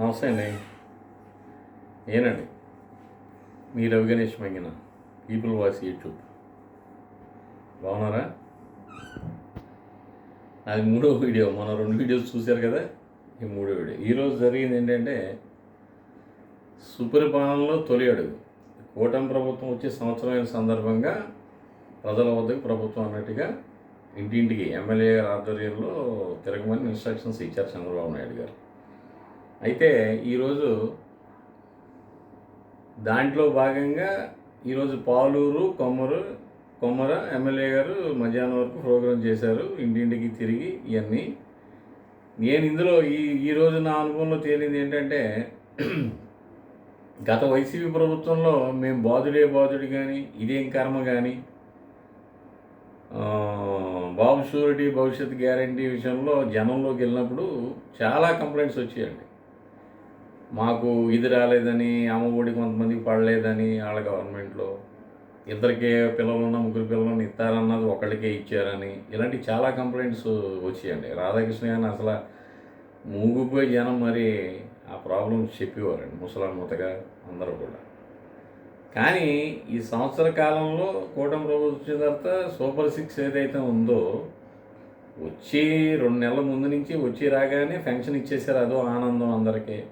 నమస్తే అండి. ఏనండి? మీ Ravi Ganesh Mangina people voice YouTube బాగున్నారా? అది మూడో వీడియో. మన రెండు వీడియోస్ చూశారు కదా ఈ మూడో వీడియో. ఈరోజు జరిగింది ఏంటంటే సుపరిపాలనలో తొలి అడుగు. కూటమి ప్రభుత్వం వచ్చే సంవత్సరమైన సందర్భంగా ప్రజల వద్దకు ప్రభుత్వం అన్నట్టుగా ఇంటింటికి ఎమ్మెల్యే గారి ఆధ్వర్యంలో తిరగమని ఇన్స్ట్రక్షన్స్ ఇచ్చారు చంద్రబాబు నాయుడు గారు. అయితే ఈరోజు దాంట్లో భాగంగా ఈరోజు పాలూరు కొమ్మరు కొమ్మర ఎమ్మెల్యే గారు మధ్యాహ్నం వరకు ప్రోగ్రాం చేశారు. ఇంటింటికి తిరిగి ఇవన్నీ నేను ఇందులో ఈ ఈరోజు నా అనుభవంలో తేలింది ఏంటంటే గత వైసీపీ ప్రభుత్వంలో మేము బాధుడే బాధుడు కానీ ఇదేం కర్మ కానీ బాబు షూరిటీ భవిష్యత్ గ్యారంటీ విషయంలో జనంలోకి వెళ్ళినప్పుడు చాలా కంప్లైంట్స్ వచ్చాయండి. మాకు ఇది రాలేదని అమ్మఒడి కొంతమందికి పడలేదని వాళ్ళ గవర్నమెంట్లో. ఇద్దరికే పిల్లలున్న ముగ్గురు పిల్లలను ఇస్తారన్నది ఒకళ్ళకే ఇచ్చారని. ఇలాంటి చాలా కంప్లైంట్స్ వచ్చాయండి. రాధాకృష్ణ గారిని అసలు మూగిపోయి జనం మరి ఆ ప్రాబ్లమ్స్ చెప్పేవారండి ముసలామూతగా అందరూ కూడా. కానీ ఈ సంవత్సర కాలంలో కూటమి ప్రభుత్వం వచ్చిన తర్వాత సూపర్ సిక్స్ ఏదైతే ఉందో వచ్చి రెండు నెలల ముందు నుంచి వచ్చి రాగానే పెన్షన్ ఇచ్చేసారు అదో ఆనందం అందరికీ.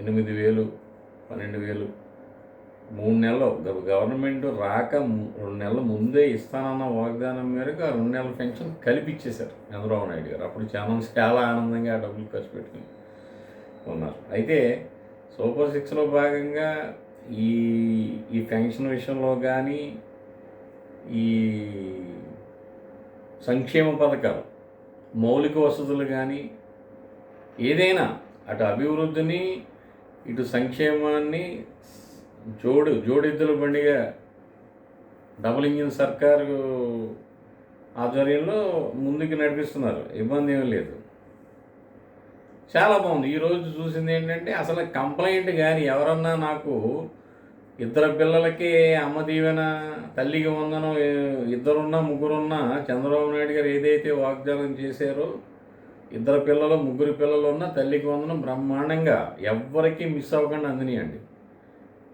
ఎనిమిది వేలు పన్నెండు వేలు. మూడు నెలలు గవర్నమెంట్ రాక రెండు నెలల ముందే ఇస్తానన్న వాగ్దానం మేరకు ఆ రెండు నెలల పెన్షన్ కలిపి ఇచ్చేశారు చంద్రబాబు నాయుడు గారు. అప్పుడు చాలా చాలా ఆనందంగా ఆ డబ్బులు ఖర్చు పెట్టుకుని ఉన్నారు. అయితే సూపర్ సిక్స్లో భాగంగా ఈ ఈ పెన్షన్ విషయంలో కానీ ఈ సంక్షేమ పథకాలు మౌలిక వసతులు కానీ ఏదైనా అటు అభివృద్ధిని ఇటు సంక్షేమాన్ని జోడు జోడెద్దుల బండిగా డబుల్ ఇంజిన్ సర్కారు ఆధ్వర్యంలో ముందుకు నడిపిస్తున్నారు. ఇబ్బంది ఏమీ లేదు. చాలా బాగుంది. ఈరోజు చూసింది ఏంటంటే అసలు కంప్లైంట్ కానీ ఎవరన్నా నాకు ఇద్దరు పిల్లలకి అమ్మ దీవెన తల్లికి వందనం ఇద్దరున్నా ముగ్గురున్నా చంద్రబాబు నాయుడు గారు ఏదైతే వాగ్దానం చేశారో ఇద్దరు పిల్లలు ముగ్గురు పిల్లలు ఉన్న తల్లికి వందనం బ్రహ్మాండంగా ఎవ్వరికీ మిస్ అవ్వకుండా అందినాయండి.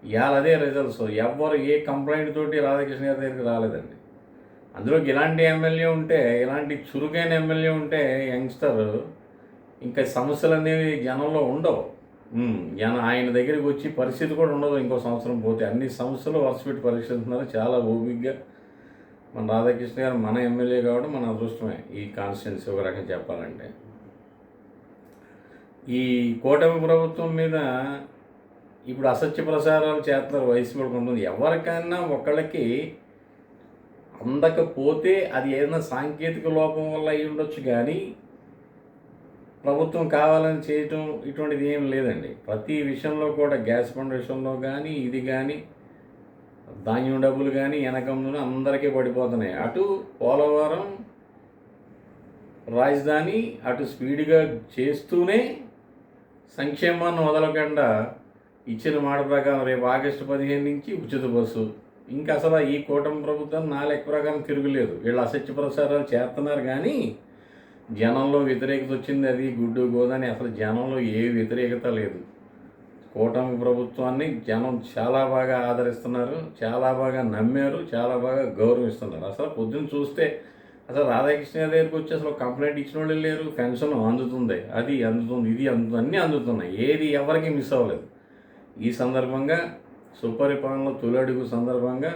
ఇవాళ అదే రిజల్ట్స్ ఎవ్వరు ఏ కంప్లైంట్ తోటి రాధాకృష్ణ గారి దగ్గరికి రాలేదండి. అందులోకి ఇలాంటి ఎమ్మెల్యే ఉంటే ఇలాంటి చురుకైన ఎమ్మెల్యే ఉంటే యంగ్స్టర్ ఇంకా సమస్యలు అనేవి జనంలో ఉండవు. జన ఆయన దగ్గరికి వచ్చి పరిస్థితి కూడా ఉండదు. ఇంకో సంవత్సరం పోతే అన్ని సమస్యలు వరుసపెట్టి పరీక్షిస్తున్నారు చాలా ఓపిక్గా మన రాధాకృష్ణ గారు మన ఎమ్మెల్యే కావడం మన అదృష్టమే ఈ కాన్స్టిట్యున్సీ ఒక రకంగా చెప్పాలంటే. ఈ కూటమి ప్రభుత్వం మీద ఇప్పుడు అసత్య ప్రసారాలు చేస్తున్నారు వయసు పడుకుంటుంది ఎవరికైనా ఒకళ్ళకి అందకపోతే అది ఏదైనా సాంకేతిక లోపం వల్ల అయి ఉండొచ్చు కానీ ప్రభుత్వం కావాలని చేయటం ఇటువంటిది ఏం లేదండి. ప్రతి విషయంలో కూడా గ్యాస్ బండ్ విషయంలో కానీ ఇది కానీ ధాన్యం డబ్బులు కానీ వెనకంలో అందరికీ పడిపోతున్నాయి. అటు పోలవరం రాజధాని అటు స్పీడ్గా చేస్తూనే సంక్షేమాన్ని వదలకుండా ఇచ్చిన మాట ప్రకారం రేపు ఆగస్టు పదిహేను నుంచి ఉచిత బస్సు. ఇంకా అసలు ఈ కూటమి ప్రభుత్వం నా లెక్క ప్రకారం తిరుగులేదు. వీళ్ళు అసత్య ప్రసారాలు చేస్తున్నారు కానీ జనంలో వ్యతిరేకత వచ్చింది అది గుడ్డు గోదని అసలు జనంలో ఏ వ్యతిరేకత లేదు. కూటమి ప్రభుత్వాన్ని జనం చాలా బాగా ఆదరిస్తున్నారు చాలా బాగా నమ్మారు చాలా బాగా గౌరవిస్తున్నారు. అసలు పొద్దున్న చూస్తే అసలు రాధాకృష్ణ దగ్గరికి వచ్చి అసలు కంప్లైంట్ ఇచ్చిన వాళ్ళు లేరు పెన్షన్ అందుతుంది అది అందుతుంది ఇది అందుతుంది అన్నీ అందుతున్నాయి. ఏది ఎవరికి మిస్ అవ్వలేదు. ఈ సందర్భంగా సుపరిపాలన తొలి అడుగు సందర్భంగా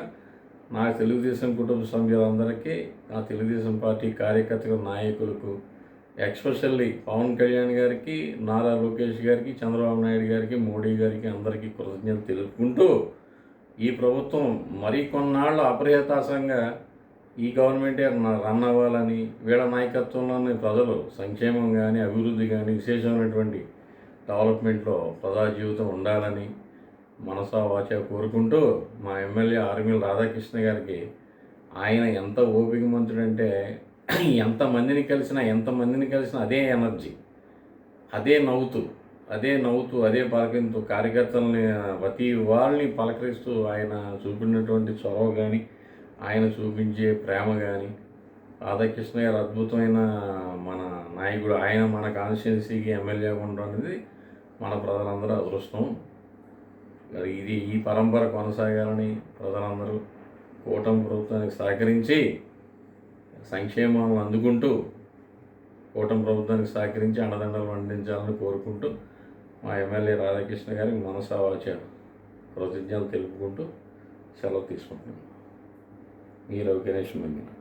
నా తెలుగుదేశం కుటుంబ సభ్యులందరికీ నా తెలుగుదేశం పార్టీ కార్యకర్తల నాయకులకు ఎక్స్పెషల్లీ పవన్ కళ్యాణ్ గారికి నారా లోకేష్ గారికి చంద్రబాబు నాయుడు గారికి మోడీ గారికి అందరికీ కృతజ్ఞత తెలుపుకుంటూ ఈ ప్రభుత్వం మరి కొన్నాళ్ళు అప్రయతాసంగా ఈ గవర్నమెంటే రన్ అవ్వాలని వీళ్ళ నాయకత్వంలోని ప్రజలు సంక్షేమం కానీ అభివృద్ధి కానీ విశేషమైనటువంటి డెవలప్మెంట్లో ప్రజా జీవితం ఉండాలని మనసా వాచ కోరుకుంటూ మా ఎమ్మెల్యే ఆర్మీల రాధాకృష్ణ గారికి ఆయన ఎంత ఓపిక మంత్రుడంటే ఎంతమందిని కలిసినా ఎంతమందిని కలిసినా అదే ఎనర్జీ. అదే నవ్వుతూ అదే నవ్వుతూ అదే పలకరింతూ కార్యకర్తలని ప్రతి వాళ్ళని పలకరిస్తూ ఆయన చూపినటువంటి చొరవ కానీ ఆయన చూపించే ప్రేమ కానీ రాధాకృష్ణ గారు అద్భుతమైన మన నాయకుడు ఆయన మన కాన్స్టిట్యున్సీకి ఎమ్మెల్యే ఉండడం అనేది మన ప్రజలందరూ అదృష్టం. మరి ఇది ఈ పరంపర కొనసాగాలని ప్రజలందరూ కూటమి ప్రభుత్వానికి సహకరించి సంక్షేమాలను అందుకుంటూ కూటమి ప్రభుత్వానికి సహకరించి అండదండలు అందించాలని కోరుకుంటూ మా ఎమ్మెల్యే రాధాకృష్ణ గారికి మనసా వాచ కృతజ్ఞతలు తెలుపుకుంటూ సెలవు తీసుకుంటున్నాను మీ రవి గణేష్ మందిరం